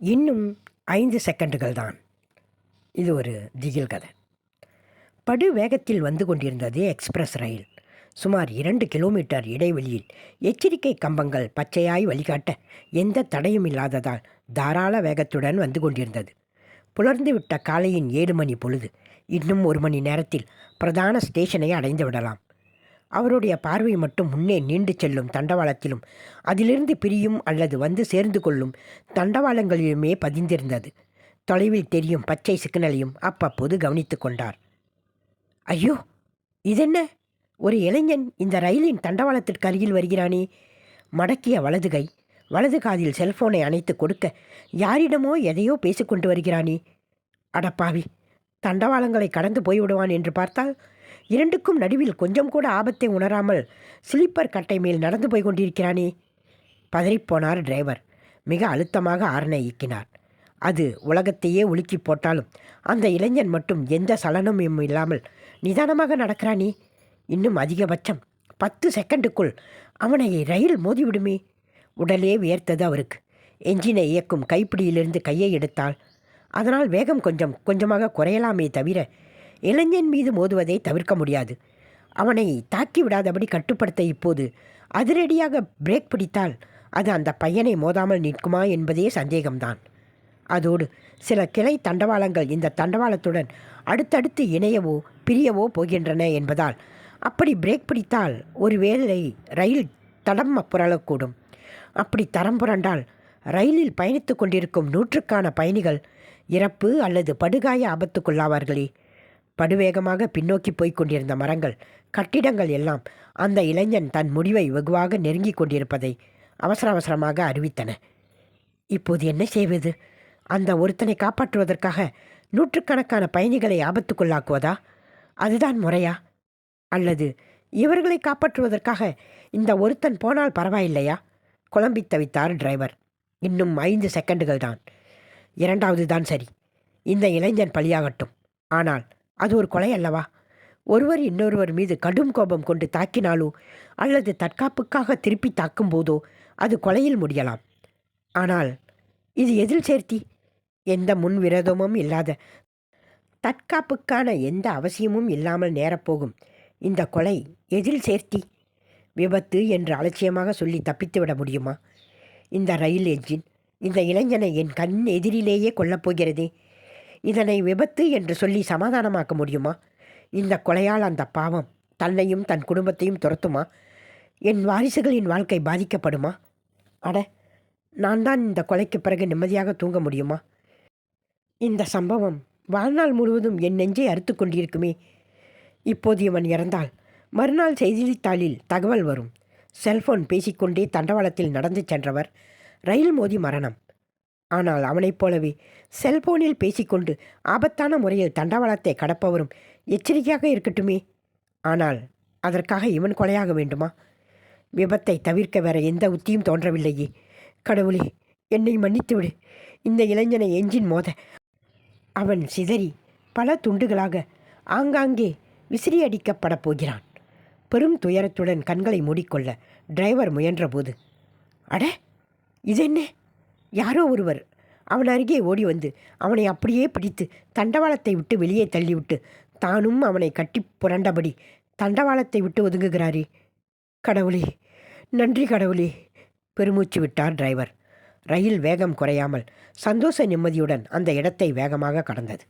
இன்னும் ஐந்து செகண்டுகள் தான். இது ஒரு திகில் கதை. படு வேகத்தில் வந்து கொண்டிருந்தது எக்ஸ்பிரஸ் ரயில். சுமார் இரண்டு கிலோமீட்டர் இடைவெளியில் எச்சரிக்கை கம்பங்கள் பச்சையாய் வழிகாட்ட எந்த தடையும் இல்லாததால் தாராள வேகத்துடன் வந்து கொண்டிருந்தது. புலர்ந்து விட்ட காலையின் ஏழு மணி பொழுது இன்னும் ஒரு மணி நேரத்தில் பிரதான ஸ்டேஷனை அடைந்து விடலாம். அவருடைய பார்வை மட்டும் முன்னே நீண்டு செல்லும் தண்டவாளத்திலும் அதிலிருந்து பிரியும் அல்லது வந்து சேர்ந்து கொள்ளும் தண்டவாளங்களிலுமே பதிந்திருந்தது. தொலைவில் தெரியும் பச்சை சிக்னலையும் அப்பப்போது கவனித்து கொண்டார். ஐயோ இதென்ன? ஒரு இளைஞன் இந்த ரயிலின் தண்டவாளத்திற்கு அருகில் வருகிறானே. மடக்கிய வலது கை வலது காதில் செல்போனை அணைத்து கொடுக்க யாரிடமோ எதையோ பேசிக்கொண்டு வருகிறானே. அடப்பாவி தண்டவாளங்களை கடந்து போய்விடுவான் என்று பார்த்தால் இரண்டுக்கும் நடுவில் கொஞ்சம் கூட ஆபத்தை உணராமல் ஸ்லீப்பர் கட்டை மேல் நடந்து போய் கொண்டிருக்கிறானே. பதறிப்போனார் டிரைவர் மிக அழுத்தமாக ஆரணை இயக்கினார். அது உலகத்தையே உலுக்கி போட்டாலும் அந்த இளைஞன் மட்டும் எந்த சலனமும் இல்லாமல் நிதானமாக நடக்கிறானே. இன்னும் அதிகபட்சம் பத்து செகண்டுக்குள் அவனை ரயில் மோதிவிடுமே. உடலே வியர்த்தது அவருக்கு. என்ஜினை இயக்கும் கைப்பிடியிலிருந்து கையை எடுத்தால் அதனால் வேகம் கொஞ்சம் கொஞ்சமாக குறையலாமே தவிர இளைஞன் மீது மோதுவதை தவிர்க்க முடியாது. அவனை தாக்கி விடாதபடி கட்டுப்படுத்த இப்போது அதிரடியாக பிரேக் பிடித்தால் அது அந்த பையனை மோதாமல் நிற்குமா என்பதே சந்தேகம்தான். அதோடு சில கிளை தண்டவாளங்கள் இந்த தண்டவாளத்துடன் அடுத்தடுத்து இணையவோ பிரியவோ போகின்றன என்பதால் அப்படி பிரேக் பிடித்தால் ஒருவேளை ரயில் தடம் புரளக்கூடும். அப்படி தரம் புரண்டால் ரயிலில் பயணித்து கொண்டிருக்கும் நூற்றுக்கான பயணிகள் இறப்பு அல்லது படுகாய ஆபத்துக்குள்ளாவார்களே. படுவேகமாக பின்னோக்கி போய்க் கொண்டிருந்த மரங்கள் கட்டிடங்கள் எல்லாம் அந்த இளைஞன் தன் முடிவை வெகுவாக நெருங்கிக் கொண்டிருப்பதை அவசர அவசரமாக அறிவித்தன. இப்போது என்ன செய்வது? அந்த ஒருத்தனை காப்பாற்றுவதற்காக நூற்றுக்கணக்கான பயணிகளை ஆபத்துக்குள்ளாக்குவதா? அதுதான் முறையா? அல்லது இவர்களை காப்பாற்றுவதற்காக இந்த ஒருத்தன் போனால் பரவாயில்லையா? குழம்பி தவித்தார் டிரைவர். இன்னும் ஐந்து செகண்டுகள் தான். இரண்டாவது தான் சரி. இந்த இளைஞன் பலியாகட்டும். ஆனால் அது ஒரு கொலை அல்லவா? ஒருவர் இன்னொருவர் மீது கடும் கோபம் கொண்டு தாக்கினாலோ அல்லது தற்காப்புக்காக திருப்பி தாக்கும் போதோ அது கொலையில் முடியலாம். ஆனால் இது எதில் சேர்த்தி? எந்த முன் விரோதமும் இல்லாத தற்காப்புக்கான எந்த அவசியமும் இல்லாமல் நேரப்போகும். இந்த கொலை எதில் சேர்த்தி? விபத்து என்று அலட்சியமாக சொல்லி தப்பித்து விட முடியுமா? இந்த ரயில் என்ஜின் இந்த இளைஞனை என் கண் எதிரிலேயே கொல்லப் போகிறதே இதனை விபத்து என்று சொல்லி சமாதானமாக்க முடியுமா? இந்த கொலையால் அந்த பாவம் தன்னையும் தன் குடும்பத்தையும் துரத்துமா? என் வாரிசுகளின் வாழ்க்கை பாதிக்கப்படுமா? அட நான் தான் இந்த கொலைக்கு பிறகு நிம்மதியாக தூங்க முடியுமா? இந்த சம்பவம் வாழ்நாள் முழுவதும் என் நெஞ்சை அறுத்து கொண்டிருக்குமே. இப்போது இவன் இறந்தால் மறுநாள் செய்தித்தாளில் தகவல் வரும். செல்போன் பேசிக்கொண்டே தண்டவாளத்தில் நடந்து சென்றவர் ரயில் மோதி மரணம். ஆனால் அவனைப் போலவே செல்போனில் பேசிக்கொண்டு ஆபத்தான முறையில் தண்டவாளத்தை கடப்பவரும் எச்சரிக்கையாக இருக்கட்டுமே. ஆனால் அதற்காக இவன் கொலையாக வேண்டுமா? விபத்தை தவிர்க்க வேற எந்த உத்தியும் தோன்றவில்லையே. கடவுளே என்னை மன்னித்துவிடு. இந்த இளைஞனை எஞ்சின் மோத. அவன் சிதறி பல துண்டுகளாக ஆங்காங்கே விசிறி அடிக்கப்படப் போகிறான். பெரும் துயரத்துடன் கண்களை மூடிக்கொள்ள டிரைவர் முயன்றபோது அட இது என்ன? யாரோ ஒருவர். அவன் அருகே ஓடி வந்து அவனை அப்படியே பிடித்து தண்டவாளத்தை விட்டு வெளியே தள்ளிவிட்டு தானும் அவனை கட்டி புரண்டபடி தண்டவாளத்தை விட்டு ஒதுங்குகிறாரே. கடவுளே நன்றி கடவுளே பெருமூச்சு விட்டார் டிரைவர். ரயில் வேகம் குறையாமல் சந்தோஷ நிம்மதியுடன் அந்த இடத்தை வேகமாக கடந்தது.